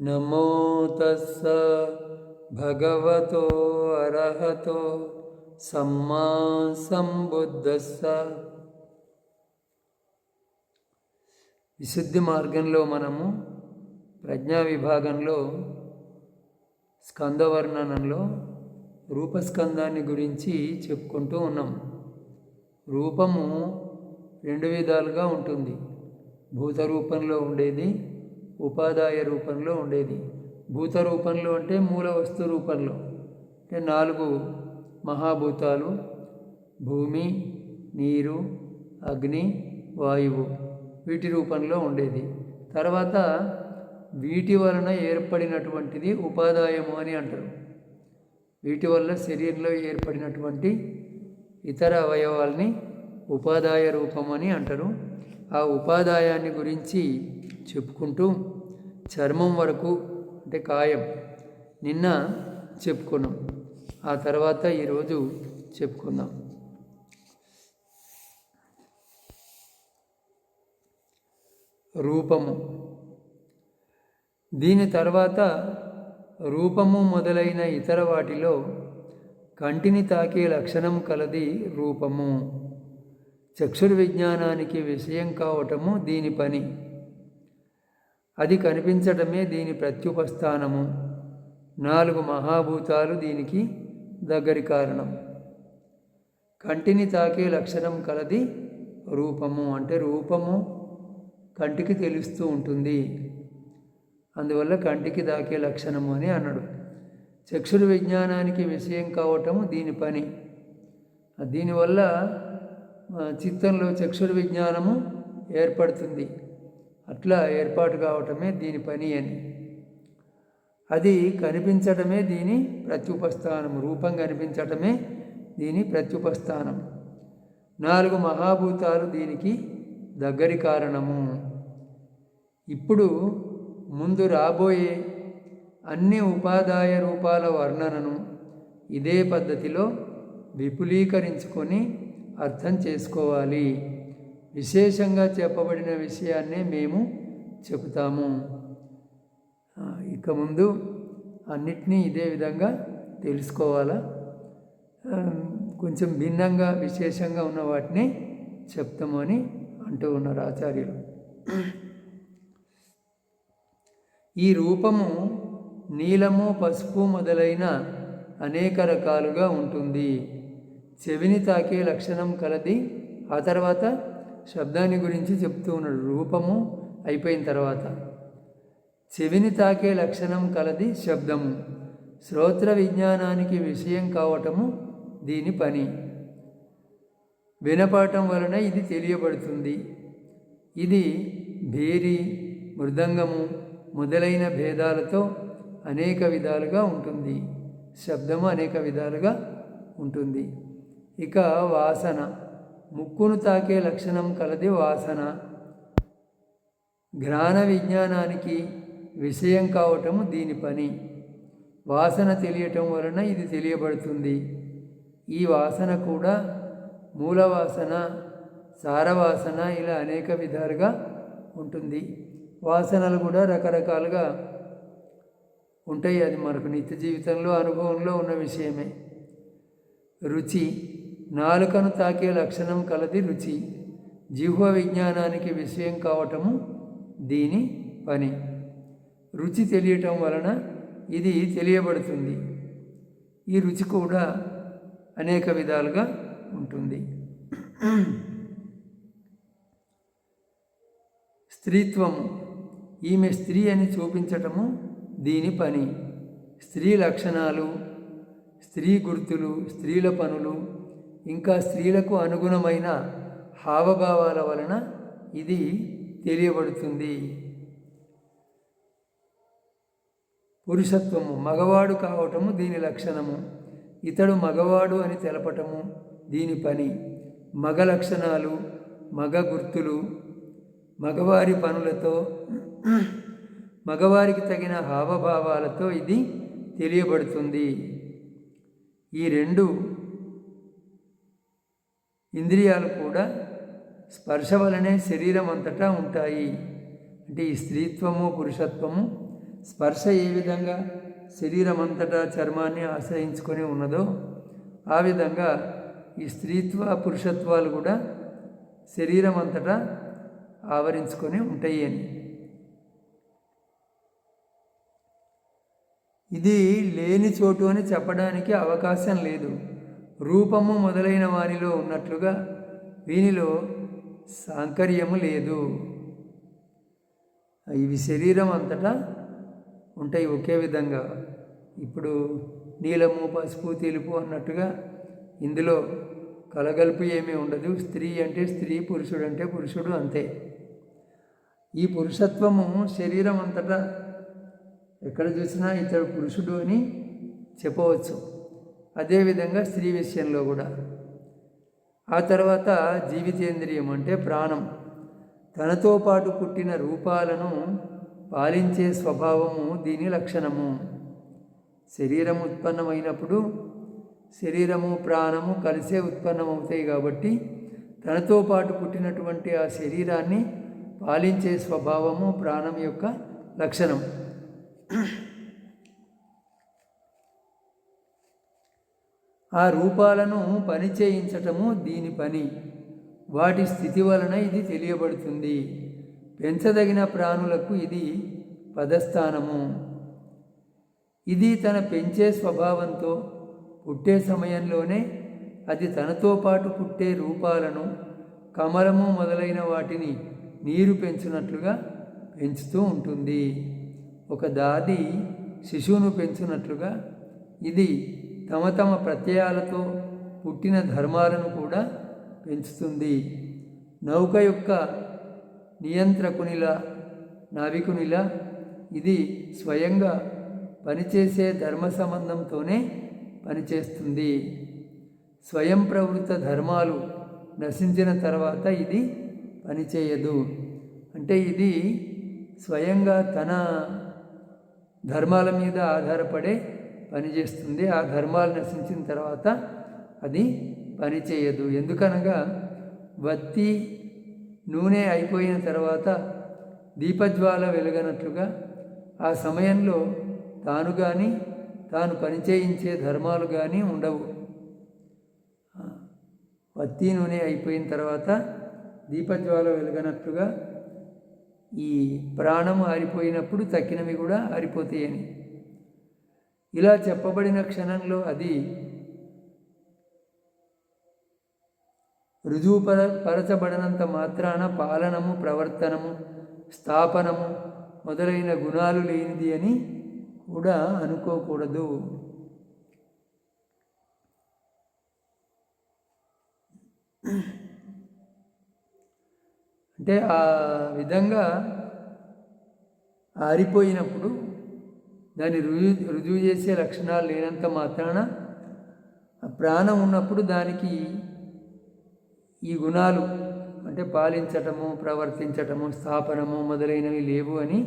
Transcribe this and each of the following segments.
నమో తస్స భగవతో అర్హతో సమ్మా సంబుద్ధస్స. విశుద్ధి మార్గంలో మనము ప్రజ్ఞా విభాగంలో స్కందవర్ణనంలో రూపస్కందాన్ని గురించి చెప్పుకుంటూ ఉన్నాం. రూపము రెండు విధాలుగా ఉంటుంది. భూత రూపంలో ఉండేది ఉపాదాయ రూపంలో ఉండేది. భూత రూపంలో అంటే మూల వస్తు రూపంలో. అంటే నాలుగు మహాభూతాలు భూమి నీరు అగ్ని వాయువు వీటి రూపంలో ఉండేది. తర్వాత వీటి వలన ఏర్పడినటువంటిది ఉపాదాయము అని అంటారు. వీటి వల్ల శరీరంలో ఏర్పడినటువంటి ఇతర అవయవాల్ని ఉపాదాయ రూపం అని అంటారు. ఆ ఉపాదాయాన్ని గురించి చెప్పుకుంటూ చర్మం వరకు అంటే కాయం నిన్న చెప్పుకున్నాం. ఆ తర్వాత ఈరోజు చెప్పుకుందాం. రూపము. దీని తర్వాత రూపము మొదలైన ఇతర వాటిలో కంటిని తాకే లక్షణం కలది రూపము. చక్షుర్ విజ్ఞానానికి విషయం కావటము దీని పని. అది కనిపించటమే దీని ప్రత్యుపస్థానము. నాలుగు మహాభూతాలు దీనికి దగ్గరి కారణం. కంటిని తాకే లక్షణం కలది రూపము అంటే రూపము కంటికి తెలుస్తూ ఉంటుంది. అందువల్ల కంటికి తాకే లక్షణము అని అన్నాడు. చక్షుడు విజ్ఞానానికి విషయం కావటము దీని పని. దీనివల్ల చిత్తంలో చక్షుడు విజ్ఞానము ఏర్పడుతుంది. అట్లా ఏర్పాటు కావటమే దీని పని అని. అది కనిపించటమే దీని ప్రత్యుపస్థానం రూపం కనిపించటమే దీని ప్రత్యుపస్థానం. నాలుగు మహాభూతాలు దీనికి దగ్గరి కారణము. ఇప్పుడు ముందు రాబోయే అన్ని ఉపాదాయ రూపాల వర్ణనను ఇదే పద్ధతిలో విపులీకరించుకొని అర్థం చేసుకోవాలి. విశేషంగా చెప్పబడిన విషయాన్నే మేము చెబుతాము. ఇక ముందు అన్నిటినీ ఇదే విధంగా తెలుసుకోవాలా? కొంచెం భిన్నంగా విశేషంగా ఉన్న వాటిని చెప్తాము అని అంటూ ఉన్నారు ఆచార్యులు. ఈ రూపము నీలము పసుపు మొదలైన అనేక రకాలుగా ఉంటుంది. చెవిని తాకే లక్షణం కలది ఆ తర్వాత శబ్దాన్ని గురించి చెప్తూ ఉన్నాడు. రూపము అయిపోయిన తర్వాత చెవిని తాకే లక్షణం కలది శబ్దము శ్రోత్ర విజ్ఞానానికి విషయం కావటము దీని పని. వినపడటం వలన ఇది తెలియబడుతుంది. ఇది భేరి మృదంగము మొదలైన భేదాలతో అనేక విధాలుగా ఉంటుంది. శబ్దము అనేక విధాలుగా ఉంటుంది. ఇక వాసన. ముక్కును తాకే లక్షణం కలది వాసన. జ్ఞాన విజ్ఞానానికి విషయం కావటము దీని పని. వాసన తెలియటం వలన ఇది తెలియబడుతుంది. ఈ వాసన కూడా మూలవాసన సారవాసన ఇలా అనేక విధాలుగా ఉంటుంది. వాసనలు కూడా రకరకాలుగా ఉంటాయి. అది మనకు నిత్య జీవితంలో అనుభవంలో ఉన్న విషయమే. రుచి నాలుకను తాకే లక్షణం కలది రుచి. జిహ్వ విజ్ఞానానికి విషయం కావటము దీని పని. రుచి తెలియటం వలన ఇది తెలియబడుతుంది. ఈ రుచి కూడా అనేక విధాలుగా ఉంటుంది. స్త్రీత్వం. ఈమె స్త్రీ అని చూపించటము దీని పని. స్త్రీ లక్షణాలు స్త్రీ గుర్తులు స్త్రీల పనులు ఇంకా స్త్రీలకు అనుగుణమైన హావభావాల వలన ఇది తెలియబడుతుంది. పురుషత్వము మగవాడు కావటము దీని లక్షణము. ఇతడు మగవాడు అని తెలపటము దీని పని. మగ లక్షణాలు మగ గుర్తులు మగవారి పనులతో మగవారికి తగిన హావభావాలతో ఇది తెలియబడుతుంది. ఈ రెండు ఇంద్రియాలు కూడా స్పర్శ వలనే శరీరం అంతటా ఉంటాయి. అంటే ఈ స్త్రీత్వము పురుషత్వము స్పర్శ ఏ విధంగా శరీరం అంతటా చర్మాన్ని ఆశ్రయించుకొని ఉన్నదో ఆ విధంగా ఈ స్త్రీత్వ పురుషత్వాలు కూడా శరీరం అంతటా ఆవరించుకొని ఉంటాయి అని. ఇది లేని చోటు అని చెప్పడానికి అవకాశం లేదు. రూపము మొదలైన వారిలో ఉన్నట్లుగా వీనిలో సాంకర్యము లేదు. ఇవి శరీరం అంతటా ఉంటాయి ఒకే విధంగా. ఇప్పుడు నీలము పసుపు తెలుపు అన్నట్టుగా ఇందులో కలగలుపు ఏమీ ఉండదు. స్త్రీ అంటే స్త్రీ పురుషుడు అంటే పురుషుడు అంతే. ఈ పురుషత్వము శరీరం అంతటా ఎక్కడ చూసినా ఇతడు పురుషుడు అని చెప్పవచ్చు. అదేవిధంగా స్త్రీ విషయంలో కూడా. ఆ తర్వాత జీవితేంద్రియం అంటే ప్రాణం. తనతో పాటు పుట్టిన రూపాలను పాలించే స్వభావము దీని లక్షణము. శరీరం ఉత్పన్నమైనప్పుడు శరీరము ప్రాణము కలిసే ఉత్పన్నమవుతాయి కాబట్టి తనతో పాటు పుట్టినటువంటి ఆ శరీరాన్ని పాలించే స్వభావము ప్రాణం యొక్క లక్షణం. ఆ రూపాలను పని చేయించటము దీని పని. వాటి స్థితి వలన ఇది తెలియబడుతుంది. పెంచదగిన ప్రాణులకు ఇది పదస్థానము. ఇది తన పెంచే స్వభావంతో పుట్టే సమయంలోనే అది తనతో పాటు పుట్టే రూపాలను కమలము మొదలైన వాటిని నీరు పెంచునట్లుగా పెంచుతూ ఉంటుంది. ఒక దాది శిశువును పెంచునట్లుగా ఇది తమ తమ ప్రత్యయాలతో పుట్టిన ధర్మాలను కూడా పెంచుతుంది. నౌక యొక్క నియంత్రకునిలా నావికునిలా ఇది స్వయంగా పనిచేసే ధర్మ సంబంధంతోనే పనిచేస్తుంది. స్వయం ప్రవృత్త ధర్మాలు నశించిన తర్వాత ఇది పనిచేయదు. అంటే ఇది స్వయంగా తన ధర్మాల మీద ఆధారపడే పనిచేస్తుంది. ఆ ధర్మాలు నశించిన తర్వాత అది పనిచేయదు. ఎందుకనగా వత్తి నూనె అయిపోయిన తర్వాత దీపజ్వాల వెలుగనట్లుగా ఆ సమయంలో తాను కానీ తాను పనిచేయించే ధర్మాలు కానీ ఉండవు. వత్తి నూనె అయిపోయిన తర్వాత దీపజ్వాల వెలుగనట్లుగా ఈ ప్రాణం ఆరిపోయినప్పుడు తక్కినవి కూడా ఆరిపోతాయని. ఇలా చెప్పబడిన క్షణంలో అది రుజువుపర పరచబడినంత మాత్రాన పాలనము ప్రవర్తనము స్థాపనము మొదలైన గుణాలు లేనిది అని కూడా అనుకోకూడదు. అంటే ఆ విధంగా ఆరిపోయినప్పుడు దాన్ని రుజువు రుజువు చేసే లక్షణాలు లేనంత మాత్రాన ప్రాణం ఉన్నప్పుడు దానికి ఈ గుణాలు అంటే పాలించటము ప్రవర్తించటము స్థాపనము మొదలైనవి లేవు అని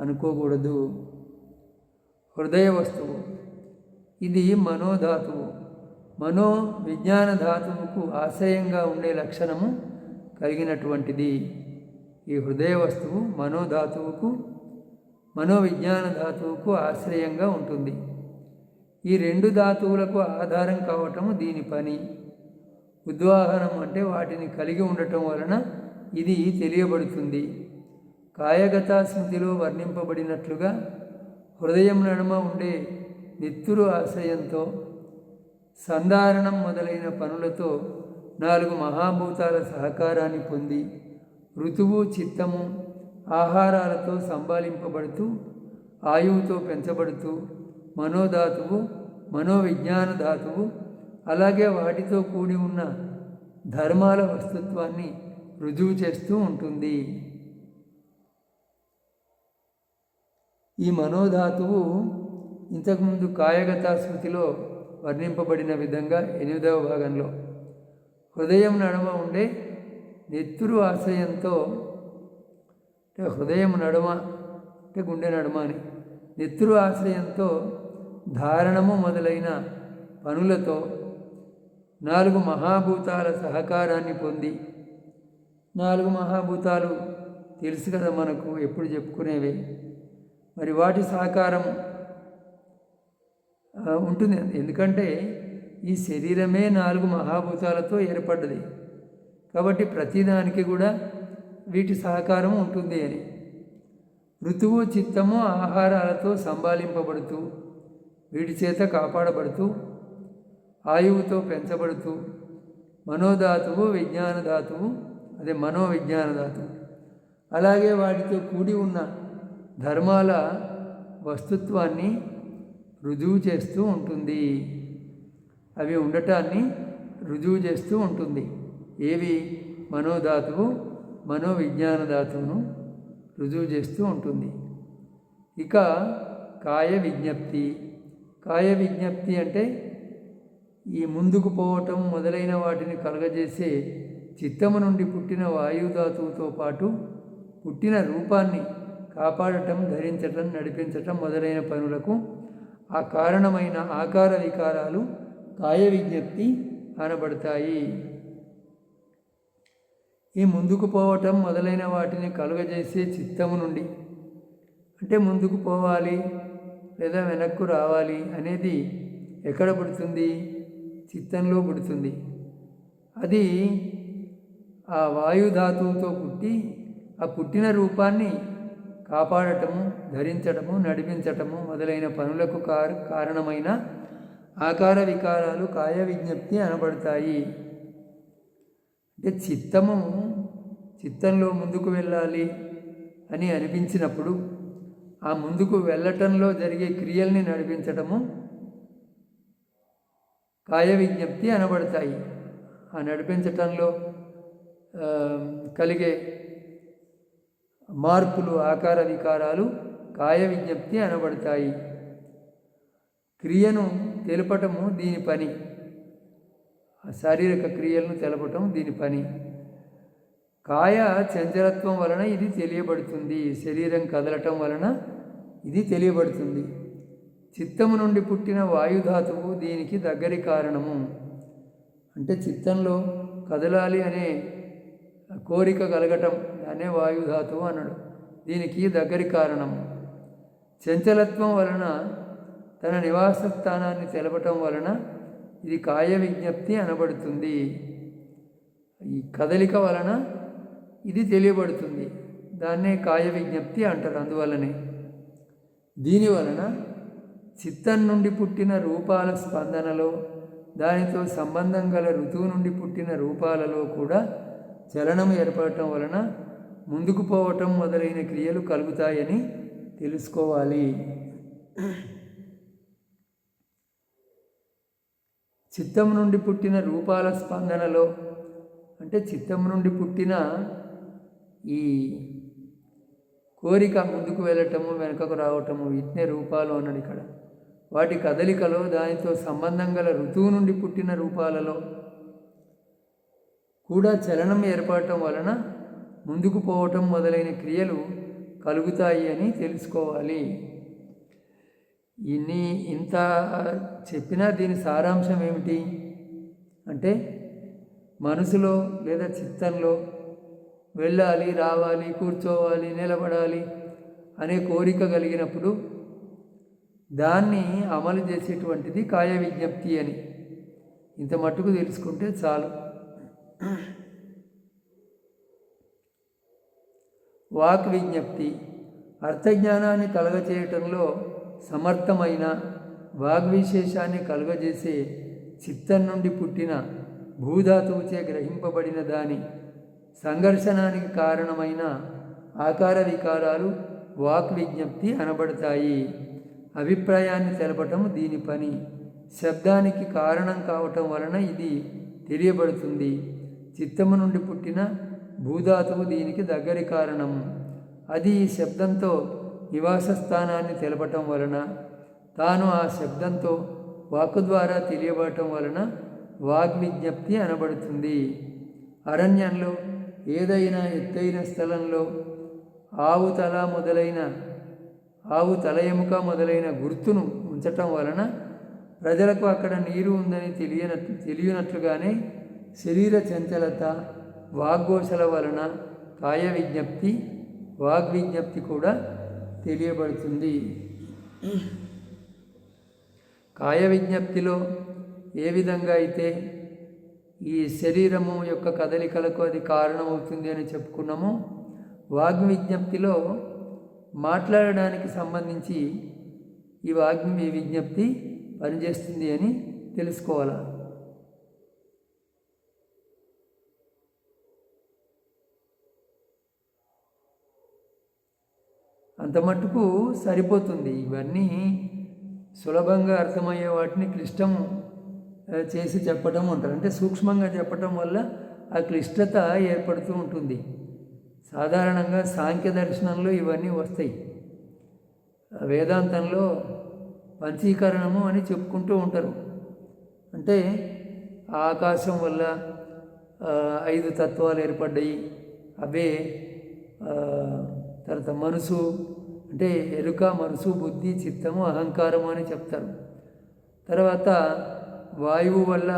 అనుకోకూడదు. హృదయ వస్తువు ఇది మనోధాతువు. మనో విజ్ఞాన ధాతువుకు ఆశయంగా ఉండే లక్షణము కలిగినటువంటిది. ఈ హృదయ వస్తువు మనోధాతువుకు మనోవిజ్ఞాన ధాతువుకు ఆశ్రయంగా ఉంటుంది. ఈ రెండు ధాతువులకు ఆధారం కావటము దీని పని. ఉద్వాహనం అంటే వాటిని కలిగి ఉండటం వలన ఇది తెలియబడుతుంది. కాయగత స్మృతిలో వర్ణింపబడినట్లుగా హృదయం నడుమ ఉండే నిత్తురు ఆశ్రయంతో సంధారణం మొదలైన పనులతో నాలుగు మహాభూతాల సహకారాన్ని పొంది ఋతువు చిత్తము ఆహారాలతో సంబాలింపబడుతూ ఆయువుతో పెంచబడుతూ మనోధాతువు మనోవిజ్ఞాన ధాతువు అలాగే వాటితో కూడి ఉన్న ధర్మాల వస్తుత్వాన్ని రుజువు చేస్తూ ఉంటుంది. ఈ మనోధాతువు ఇంతకుముందు కాయగత స్మృతిలో వర్ణింపబడిన విధంగా ఎనిమిదవ భాగంలో హృదయం నడమ ఉండే నెత్తురు ఆశ్రయంతో హృదయం నడుమ అంటే గుండె నడుమ అని. నెత్తురు ఆశ్రయంతో ధారణము మొదలైన పనులతో నాలుగు మహాభూతాల సహకారాన్ని పొంది నాలుగు మహాభూతాలు తెలుసు కదా మనకు ఎప్పుడు చెప్పుకునేవే. మరి వాటి సహకారం ఉంటుంది. ఎందుకంటే ఈ శరీరమే నాలుగు మహాభూతాలతో ఏర్పడ్డది. కాబట్టి ప్రతిదానికి కూడా వీటి సహకారం ఉంటుంది అని. ఋతువు చిత్తము ఆహారాలతో సంభాలింపబడుతూ వీటి చేత కాపాడబడుతూ ఆయువుతో పెంచబడుతూ మనోధాతువు విజ్ఞానధాతువు అదే మనోవిజ్ఞానధాతువు. అలాగే వాటితో కూడి ఉన్న ధర్మాల వస్తుత్వాన్ని రుజువు చేస్తూ ఉంటుంది. అవి ఉండటాన్ని రుజువు చేస్తూ ఉంటుంది. ఏవి? మనోధాతువు మనోవిజ్ఞాన ధాతువును రుజువు చేస్తూ ఉంటుంది. ఇక కాయ విజ్ఞప్తి కాయ విజ్ఞప్తి అంటే ఈ ముందుకు పోవటం మొదలైన వాటిని కలగజేసే చిత్తము నుండి పుట్టిన వాయుధాతువుతో పాటు పుట్టిన రూపాన్ని కాపాడటం ధరించటం నడిపించటం మొదలైన పనులకు ఆ కారణమైన ఆకార వికారాలు కాయ విజ్ఞప్తి అనబడతాయి. ఈ ముందుకు పోవటం మొదలైన వాటిని కలుగజేసే చిత్తము నుండి. అంటే ముందుకు పోవాలి లేదా వెనక్కు రావాలి అనేది ఎక్కడ పుడుతుంది? చిత్తంలో పుడుతుంది. అది ఆ వాయుధాతువుతో పుట్టి ఆ పుట్టిన రూపాన్ని కాపాడటము ధరించటము నడిపించటము మొదలైన పనులకు కారు కారణమైన ఆకార వికారాలు కాయ విజ్ఞప్తి అనబడతాయి. అంటే చిత్తము చిత్తంలో ముందుకు వెళ్ళాలి అని అనిపించినప్పుడు ఆ ముందుకు వెళ్ళటంలో జరిగే క్రియల్ని నడిపించటము కాయ విజ్ఞప్తి అనబడతాయి. ఆ నడిపించటంలో కలిగే మార్పులు ఆకార వికారాలు కాయ విజ్ఞప్తి అనబడతాయి. క్రియను తెలపటము దీని పని. శారీరక క్రియలను తెలపటం దీని పని. కాయ చంచలత్వం వలన ఇది తెలియబడుతుంది. శరీరం కదలటం వలన ఇది తెలియబడుతుంది. చిత్తము నుండి పుట్టిన వాయుధాతువు దీనికి దగ్గరి కారణము. అంటే చిత్తంలో కదలాలి అనే కోరిక కలగటం అనే వాయుధాతువు అన్నాడు. దీనికి దగ్గరి కారణం. చంచలత్వం వలన తన నివాస స్థానాన్ని తెలపటం వలన ఇది కాయ విజ్ఞప్తి అనబడుతుంది. ఈ కదలిక వలన ఇది తెలియబడుతుంది. దాన్నే కాయ విజ్ఞప్తి అంటారు. అందువలనే దీని వలన చిత్తం నుండి పుట్టిన రూపాల స్పందనలో దానితో సంబంధం గల ఋతువు నుండి పుట్టిన రూపాలలో కూడా చలనం ఏర్పడటం వలన ముందుకు పోవటం మొదలైన క్రియలు కలుగుతాయని తెలుసుకోవాలి. చిత్తం నుండి పుట్టిన రూపాల స్పందనలో అంటే చిత్తం నుండి పుట్టిన ఈ కోరిక ముందుకు వెళ్ళటము వెనుకకు రావటము ఇట్నే రూపాలు అన్నాడు ఇక్కడ. వాటి కదలికలో దానితో సంబంధం గల ఋతువు నుండి పుట్టిన రూపాలలో కూడా చలనం ఏర్పడటం వలన ముందుకు పోవటం మొదలైన క్రియలు కలుగుతాయి అని తెలుసుకోవాలి. ఇన్ని ఇంత చెప్పినా దీని సారాంశం ఏమిటి? అంటే మనసులో లేదా చిత్తంలో వెళ్ళాలి రావాలి కూర్చోవాలి నిలబడాలి అనే కోరిక కలిగినప్పుడు దాన్ని అమలు చేసేటువంటిది కాయ విజ్ఞప్తి అని. ఇంత మట్టుకు తెలుసుకుంటే చాలు. వాక్ విజ్ఞప్తి. అర్థజ్ఞానాన్ని కలగచేయటంలో సమర్థమైన వాగ్విశేషాన్ని కలుగజేసే చిత్తం నుండి పుట్టిన భూధాతువుచే గ్రహింపబడిన దాని సంఘర్షణానికి కారణమైన ఆకార వికారాలు వాక్ విజ్ఞప్తి అనబడతాయి. అభిప్రాయాన్ని తెలపటం దీని పని. శబ్దానికి కారణం కావటం వలన ఇది తెలియబడుతుంది. చిత్తము నుండి పుట్టిన భూధాతువు దీనికి దగ్గరి కారణం. అది ఈ శబ్దంతో నివాస స్థానాన్ని తెలపటం వలన తాను ఆ శబ్దంతో వాక్కు ద్వారా తెలియబడటం వలన వాగ్విజ్ఞప్తి అనబడుతుంది. అరణ్యంలో ఏదైనా ఎత్తైన స్థలంలో ఆవు తల మొదలైన ఆవు తల ఎముక మొదలైన గుర్తును ఉంచటం వలన ప్రజలకు అక్కడ నీరు ఉందని తెలియన తెలియనట్లుగానే శరీర చంచలత వాగ్గోషల వలన కాయ విజ్ఞప్తి వాగ్విజ్ఞప్తి కూడా తెలియబడుతుంది. కాయ విజ్ఞప్తిలో ఏ విధంగా అయితే ఈ శరీరము యొక్క కదలికలకు అది కారణమవుతుంది అని చెప్పుకున్నాము. వాగ్ విజ్ఞప్తిలో మాట్లాడడానికి సంబంధించి ఈ వాగ్ విజ్ఞప్తి పనిచేస్తుంది అని తెలుసుకోవాలి? అంత మటుకు సరిపోతుంది. ఇవన్నీ సులభంగా అర్థమయ్యే వాటిని క్లిష్టము చేసి చెప్పటం అంటారు అంటే సూక్ష్మంగా చెప్పటం వల్ల ఆ క్లిష్టత ఏర్పడుతూ ఉంటుంది. సాధారణంగా సాంఖ్య దర్శనంలో ఇవన్నీ వస్తాయి. వేదాంతంలో పంచీకరణము అని చెప్పుకుంటూ ఉంటారు. అంటే ఆకాశం వల్ల ఐదు తత్వాలు ఏర్పడ్డాయి. అవే తర్వాత మనసు అంటే ఎరుక మనసు బుద్ధి చిత్తము అహంకారము అని చెప్తారు. తర్వాత వాయువు వల్ల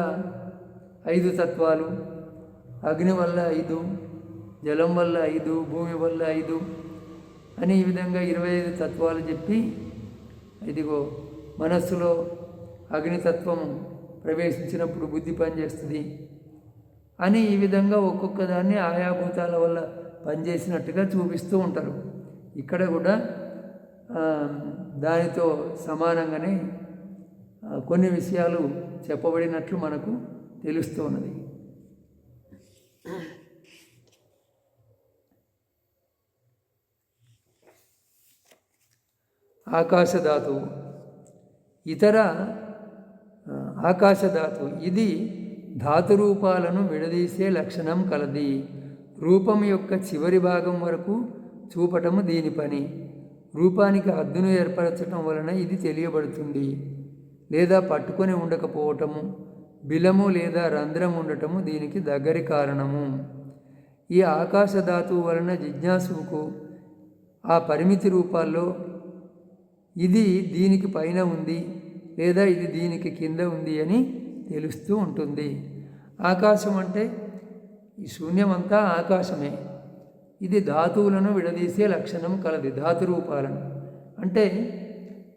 ఐదు తత్వాలు అగ్ని వల్ల ఐదు జలం వల్ల ఐదు భూమి వల్ల ఐదు అని ఈ విధంగా ఇరవై ఐదు తత్వాలు చెప్పి ఇదిగో మనస్సులో అగ్నితత్వం ప్రవేశించినప్పుడు బుద్ధి పనిచేస్తుంది అని ఈ విధంగా ఒక్కొక్క దాన్ని ఆయా భూతాల వల్ల పనిచేసినట్టుగా చూపిస్తూ ఉంటారు. ఇక్కడ కూడా దానితో సమానంగానే కొన్ని విషయాలు చెప్పబడినట్లు మనకు తెలుస్తున్నది ఆకాశధాతువు ఇతర ఆకాశధాతు. ఇది ధాతు రూపాలను విడదీసే లక్షణం కలది. రూపం యొక్క చివరి భాగం వరకు చూపటము దీని పని. రూపానికి హద్దును ఏర్పరచటం వలన ఇది తెలియబడుతుంది. లేదా పట్టుకొని ఉండకపోవటము బిలము లేదా రంధ్రం ఉండటము దీనికి దగ్గరి కారణము. ఈ ఆకాశధాతువు వలన జిజ్ఞాసుకు ఆ పరిమితి రూపాల్లో ఇది దీనికి పైన ఉంది లేదా ఇది దీనికి కింద ఉంది అని తెలుస్తూ ఉంటుంది. ఆకాశం అంటే ఈ శూన్యమంతా ఆకాశమే. ఇది ధాతువులను విడదీసే లక్షణం కలది ధాతు రూపాలను. అంటే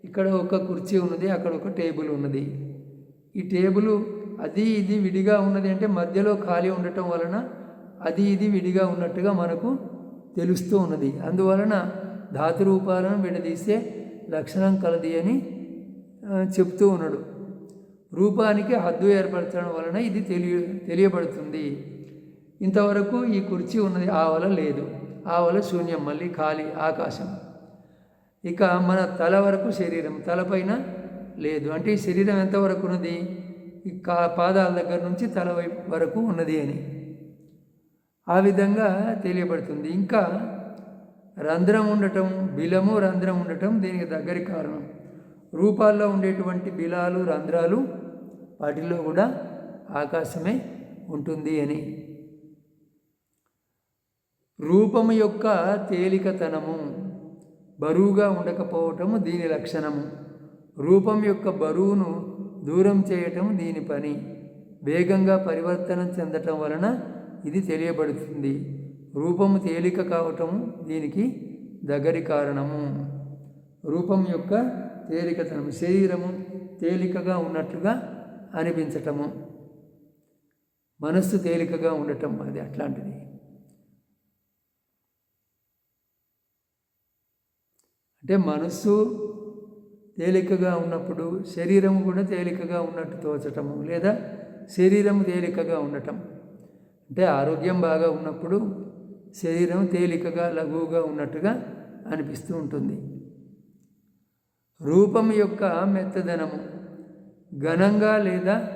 ఇక్కడ ఒక కుర్చీ ఉన్నది అక్కడ ఒక టేబుల్ ఉన్నది. ఈ టేబుల్ అది ఇది విడిగా ఉన్నది అంటే మధ్యలో ఖాళీ ఉండటం వలన అది ఇది విడిగా ఉన్నట్టుగా మనకు తెలుస్తూ ఉన్నది. అందువలన ధాతు రూపాలను విడదీసే లక్షణం కలది అని చెప్తూ ఉన్నాడు. రూపానికి హద్దు ఏర్పరచడం వలన ఇది తెలియ తెలియబడుతుంది. ఇంతవరకు ఈ కుర్చీ ఉన్నది ఆవల లేదు. ఆవల శూన్యం మళ్ళీ ఖాళీ ఆకాశం. ఇక మన తల వరకు శరీరం తలపైన లేదు. అంటే ఈ శరీరం ఎంతవరకు ఉన్నది? ఈ కా పాదాల దగ్గర నుంచి తల వైపు వరకు ఉన్నది అని. ఆ విధంగా తెలియబడుతుంది. ఇంకా రంధ్రం ఉండటం బిలము రంధ్రం ఉండటం దీనికి దగ్గరి కారణం. రూపాల్లో ఉండేటువంటి బిలాలు రంధ్రాలు వాటిల్లో కూడా ఆకాశమే ఉంటుంది అని. రూపము యొక్క తేలికతనము. బరువుగా ఉండకపోవటము దీని లక్షణము. రూపం యొక్క బరువును దూరం చేయటం దీని పని. వేగంగా పరివర్తనం చెందటం వలన ఇది తెలియబడుతుంది. రూపము తేలిక కావటము దీనికి దగ్గరి కారణము. రూపం యొక్క తేలికతనము శరీరము తేలికగా ఉన్నట్లుగా అనిపించటము. మనస్సు తేలికగా ఉండటం అది అట్లాంటిది. అంటే మనస్సు తేలికగా ఉన్నప్పుడు శరీరం కూడా తేలికగా ఉన్నట్టు తోచటము లేదా శరీరం తేలికగా ఉండటం. అంటే ఆరోగ్యం బాగా ఉన్నప్పుడు శరీరం తేలికగా లఘువుగా ఉన్నట్టుగా అనిపిస్తూ ఉంటుంది. రూపం యొక్క మెత్తదనము ఘనంగా లేదా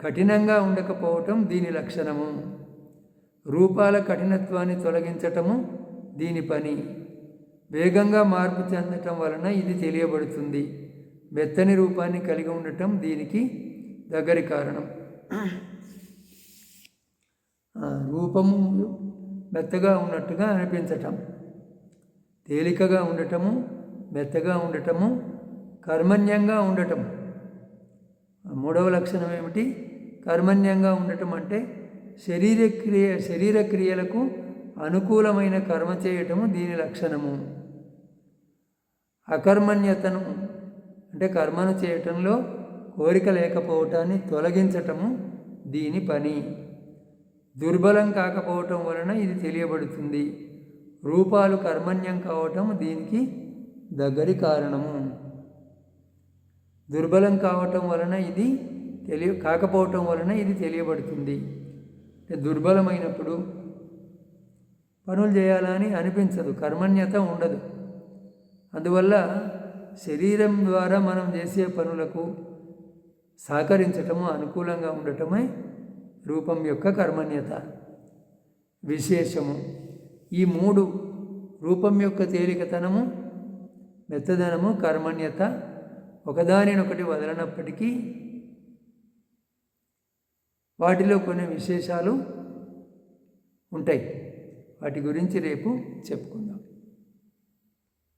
కఠినంగా ఉండకపోవటం దీని లక్షణము. రూపాల కఠినత్వాన్ని తొలగించటము దీని పని. వేగంగా మార్పు చెందటం వలన ఇది తెలియబడుతుంది. మెత్తని రూపాన్ని కలిగి ఉండటం దీనికి దగ్గరి కారణం. రూపము మెత్తగా ఉన్నట్టుగా అనిపించటం. తేలికగా ఉండటము మెత్తగా ఉండటము కర్మణ్యంగా ఉండటం. మూడవ లక్షణం ఏమిటి? కర్మణ్యంగా ఉండటం అంటే శరీర క్రియ శరీర క్రియలకు అనుకూలమైన కర్మ చేయటము దీని లక్షణము. అకర్మణ్యతను అంటే కర్మను చేయటంలో కోరిక లేకపోవటాన్ని తొలగించటము దీని పని. దుర్బలం కాకపోవటం వలన ఇది తెలియబడుతుంది. రూపాలు కర్మణ్యం కావటం దీనికి దగ్గరి కారణము. దుర్బలం కావటం వలన ఇది తెలియ కాకపోవటం వలన ఇది తెలియబడుతుంది. అంటే దుర్బలమైనప్పుడు పనులు చేయాలని అనిపించదు కర్మణ్యత ఉండదు. అందువల్ల శరీరం ద్వారా మనం చేసే పనులకు సహకరించటము అనుకూలంగా ఉండటమే రూపం యొక్క కర్మణ్యత విశేషము ఈ మూడు రూపం యొక్క తేలికతనము మెత్తదనము కర్మణ్యత ఒకదానినొకటి వదలనప్పటికీ వాటిలో కొన్ని విశేషాలు ఉంటాయి. వాటి గురించి రేపు చెప్పుకుందాం.